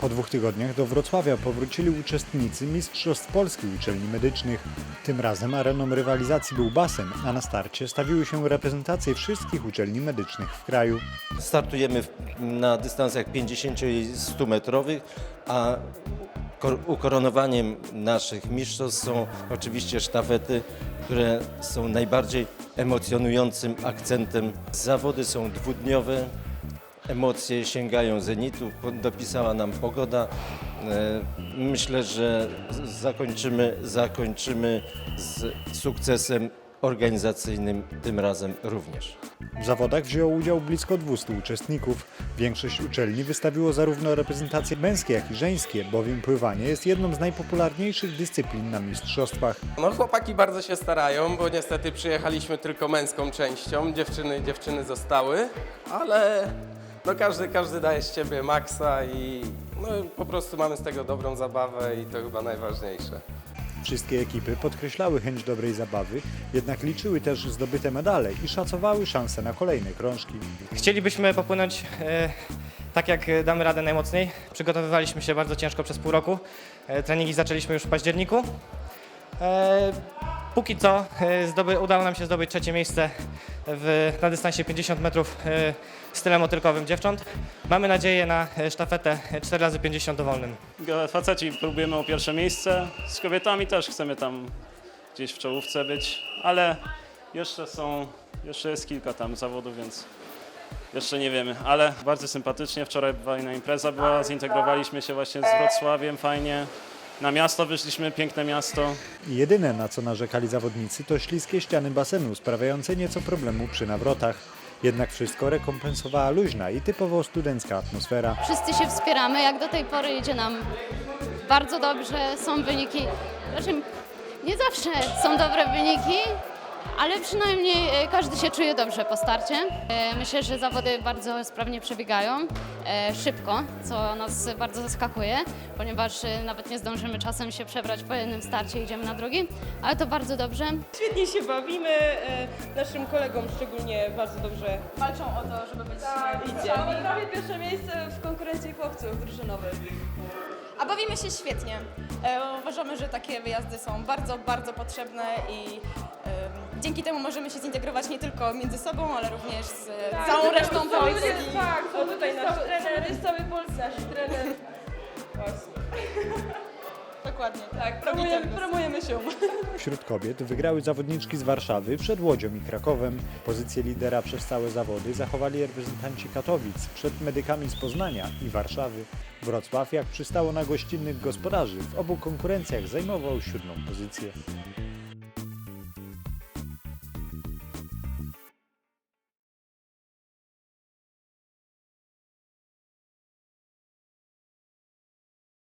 Po dwóch tygodniach do Wrocławia powrócili uczestnicy Mistrzostw Polski Uczelni Medycznych. Tym razem areną rywalizacji był basen, a na starcie stawiły się reprezentacje wszystkich uczelni medycznych w kraju. Startujemy na dystansach 50 i 100 metrowych, a kor- ukoronowaniem naszych mistrzostw są oczywiście sztafety, które są najbardziej emocjonującym akcentem. Zawody są dwudniowe, emocje sięgają zenitu, dopisała nam pogoda. E, Myślę, że zakończymy, zakończymy z sukcesem organizacyjnym tym razem również. W zawodach wzięło udział blisko 200 uczestników. Większość uczelni wystawiło zarówno reprezentacje męskie, jak i żeńskie, bowiem pływanie jest jedną z najpopularniejszych dyscyplin na mistrzostwach. No chłopaki bardzo się starają, bo niestety przyjechaliśmy tylko męską częścią, dziewczyny dziewczyny zostały, ale no każdy, każdy daje z siebie maksa i no po prostu mamy z tego dobrą zabawę i to chyba najważniejsze. Wszystkie ekipy podkreślały chęć dobrej zabawy, jednak liczyły też zdobyte medale i szacowały szanse na kolejne krążki. Chcielibyśmy popłynąć e, tak, jak damy radę najmocniej. Przygotowywaliśmy się bardzo ciężko przez pół roku. E, treningi zaczęliśmy już w październiku. E, póki co e, zdoby, udało nam się zdobyć trzecie miejsce w, na dystansie 50 metrów e, stylem motylkowym dziewcząt. Mamy nadzieję na e, sztafetę 4x50 dowolnym. Faceci próbujemy o pierwsze miejsce, z kobietami też chcemy tam gdzieś w czołówce być, ale jeszcze są, jeszcze jest kilka tam zawodów, więc jeszcze nie wiemy, ale bardzo sympatycznie. Wczoraj fajna impreza była, zintegrowaliśmy się właśnie z Wrocławiem fajnie. Na miasto wyszliśmy, piękne miasto. Jedyne na co narzekali zawodnicy to śliskie ściany basenu sprawiające nieco problemu przy nawrotach. Jednak wszystko rekompensowała luźna i typowo studencka atmosfera. Wszyscy się wspieramy, jak do tej pory idzie nam bardzo dobrze, są wyniki, znaczy nie zawsze są dobre wyniki, ale przynajmniej e, każdy się czuje dobrze po starcie. E, Myślę, że zawody bardzo sprawnie przebiegają, e, szybko, co nas bardzo zaskakuje, ponieważ nawet nie zdążymy czasem się przebrać po jednym starcie, idziemy na drugi, ale to bardzo dobrze. Świetnie się bawimy, naszym kolegom szczególnie bardzo dobrze walczą o to, żeby być idzie. Mamy prawie pierwsze miejsce w konkurencji chłopców drużynowej. A bawimy się świetnie. Uważamy, że takie wyjazdy są bardzo, bardzo potrzebne i dzięki temu możemy się zintegrować nie tylko między sobą, ale również z Tak, całą resztą Polski. Tak, bo tutaj nasz trener jest cały Polski, nasz trener. Właśnie. Dokładnie. Tak, promujemy, promujemy się. Wśród kobiet wygrały zawodniczki z Warszawy przed Łodzią i Krakowem. Pozycję lidera przez całe zawody zachowali reprezentanci Katowic przed medykami z Poznania i Warszawy. Wrocław, jak przystało na gościnnych gospodarzy, w obu konkurencjach zajmował siódmą pozycję.